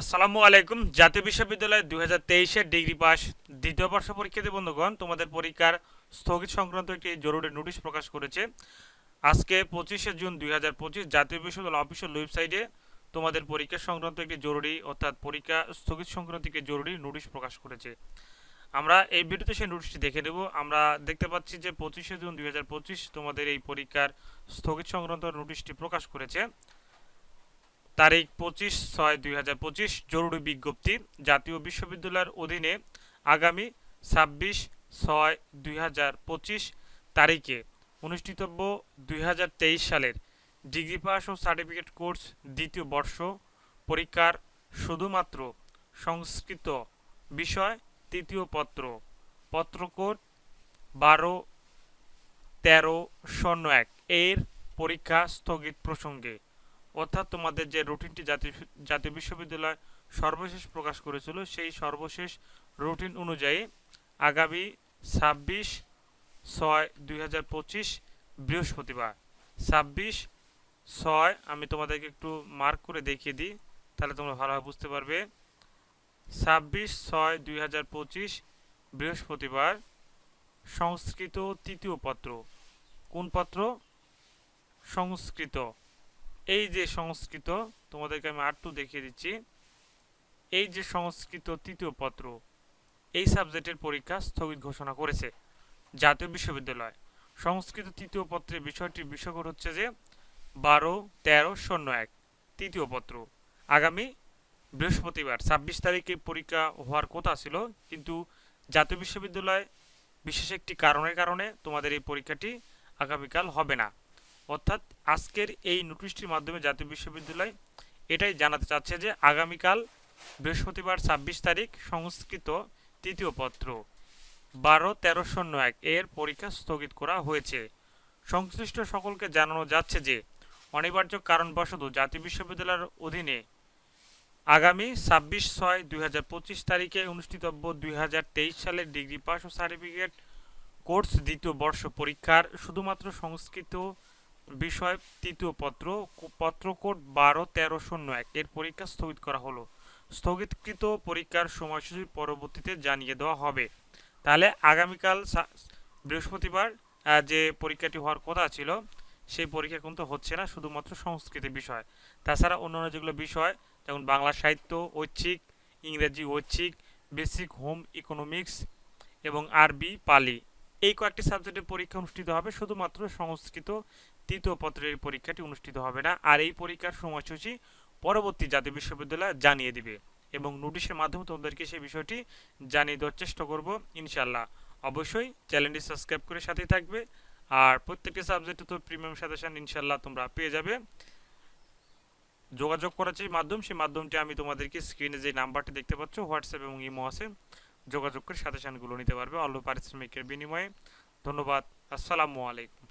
আসসালামু আলাইকুম। জাতীয় বিশ্ববিদ্যালয় দুই হাজার তেইশের ডিগ্রি পাস দ্বিতীয় বর্ষ পরীক্ষার্থী বন্ধুগণ, তোমাদের পরীক্ষার স্থগিত সংক্রান্ত একটি জরুরি নোটিশ প্রকাশ করেছে। আজকে পঁচিশে জুন দুই হাজার পঁচিশ জাতীয় বিশ্ববিদ্যালয় অফিসিয়াল ওয়েবসাইটে তোমাদের পরীক্ষা সংক্রান্ত একটি জরুরি অর্থাৎ পরীক্ষা স্থগিত সংক্রান্ত একটি জরুরি নোটিশ প্রকাশ করেছে। আমরা এই ভিডিওতে সেই নোটিশটি দেখে নেব। আমরা দেখতে পাচ্ছি যে পঁচিশে জুন দুই হাজার পঁচিশ তোমাদের এই পরীক্ষার স্থগিত সংক্রান্ত নোটিশটি প্রকাশ করেছে। তারিখ পঁচিশ ছয় দুই হাজার পঁচিশ, জরুরি বিজ্ঞপ্তি। জাতীয় বিশ্ববিদ্যালয়ের অধীনে আগামী ছাব্বিশ ছয় দুই হাজার পঁচিশ তারিখে অনুষ্ঠিতব্য দুই হাজার তেইশ সালের ডিগ্রি পাস ও সার্টিফিকেট কোর্স দ্বিতীয় বর্ষ পরীক্ষার শুধুমাত্র সংস্কৃত বিষয় তৃতীয় পত্র। পত্রকোড বারো তেরো শূন্য এক। এর পরীক্ষা স্থগিত প্রসঙ্গে অর্থাৎ তোমাদের যে রুটিনটি জাতীয় জাতীয় বিশ্ববিদ্যালয় সর্বশেষ প্রকাশ করেছিল, সেই সর্বশেষ রুটিন অনুযায়ী আগামী ছাব্বিশ ছয় দুই বৃহস্পতিবার। ছাব্বিশ ছয় আমি তোমাদেরকে একটু মার্ক করে দেখিয়ে দিই, তাহলে তোমরা ভালোভাবে বুঝতে পারবে। ছাব্বিশ ছয় দুই বৃহস্পতিবার সংস্কৃত তৃতীয় পত্র। কোন পত্র? সংস্কৃত। এই যে সংস্কৃত, তোমাদেরকে আমি আর আরটু দেখিয়ে দিচ্ছি। এই যে সংস্কৃত তৃতীয় পত্র, এই সাবজেক্টের পরীক্ষা স্থগিত ঘোষণা করেছে জাতীয় বিশ্ববিদ্যালয়। সংস্কৃত তৃতীয় পত্রের বিষয়টি বিষয়কর হচ্ছে যে বারো, তেরো, শূন্য, এক, তৃতীয় পত্র। আগামী বৃহস্পতিবার, ছাব্বিশ তারিখে পরীক্ষা হওয়ার কথা ছিল, কিন্তু জাতীয় বিশ্ববিদ্যালয় বিশেষ একটি কারণের কারণে তোমাদের এই পরীক্ষাটি আগামীকাল হবে না। অর্থাৎ আজকের এই নোটিশটির মাধ্যমে জাতীয় বিশ্ববিদ্যালয় এটাই জানাতে চাচ্ছে যে আগামীকাল বৃহস্পতিবার ছাব্বিশ তারিখ সংস্কৃত তৃতীয় পত্র বারো তেরো শূন্য এক এর পরীক্ষা স্থগিত করা হয়েছে। সংশ্লিষ্ট সকলকে জানানো যাচ্ছে যে অনিবার্য কারণবশত জাতীয় বিশ্ববিদ্যালয়ের অধীনে আগামী ছাব্বিশ ছয় দুই হাজার পঁচিশ তারিখে অনুষ্ঠিতব্য দুই হাজার তেইশ সালের ডিগ্রি পাস ও সার্টিফিকেট কোর্স দ্বিতীয় বর্ষ পরীক্ষার শুধুমাত্র সংস্কৃত বিষয় তৃতীয় পত্র পত্র কোড বারো তেরো শূন্য এক। এর পরীক্ষা স্থগিত করা হলো। স্থগিতকৃত পরীক্ষার সময়সূচি পরবর্তীতে জানিয়ে দেওয়া হবে। তাহলে আগামীকাল বৃহস্পতিবার যে পরীক্ষাটি হওয়ার কথা ছিল, সেই পরীক্ষা কিন্তু হচ্ছে না, শুধুমাত্র সংস্কৃতি বিষয়। তাছাড়া অন্যান্য যেগুলো বিষয়, যেমন বাংলা সাহিত্য, ঐচ্ছিক, ইংরেজি ঐচ্ছিক, বেসিক হোম ইকোনমিক্স এবং আরবি, পালি। এই কয়েকটি সাবজেক্টের পরীক্ষা অনুষ্ঠিত হবে, শুধুমাত্র সংস্কৃত তৃতীয় পত্রের পরীক্ষাটি অনুষ্ঠিত হবে না, আর এই পরীক্ষার সময়সূচি পরবর্তী জাতীয় বিশ্ববিদ্যালয় জানিয়ে দিবে এবং নোটিশের মাধ্যমে তোমাদেরকে সেই বিষয়টি জানিয়ে দেওয়ার চেষ্টা করব ইনশাল্লাহ অবশ্যই চ্যানেলটি সাবস্ক্রাইব করে সাথেই থাকবে, আর প্রত্যেকটি সাবজেক্টে তো প্রিমিয়াম সাজেশন ইনশাল্লাহ তোমরা পেয়ে যাবে। যোগাযোগ করার যে মাধ্যম, সেই মাধ্যমটি আমি তোমাদেরকে স্ক্রিনে যে নাম্বারটি দেখতে পাচ্ছ, হোয়াটসঅ্যাপ এবং ইমো আছে যোগাযোগ করে সাজেশনগুলো নিতে পারবে। অল্প পারিশ্রমিকের বিনিময়ে। ধন্যবাদ। আসসালামু আলাইকুম।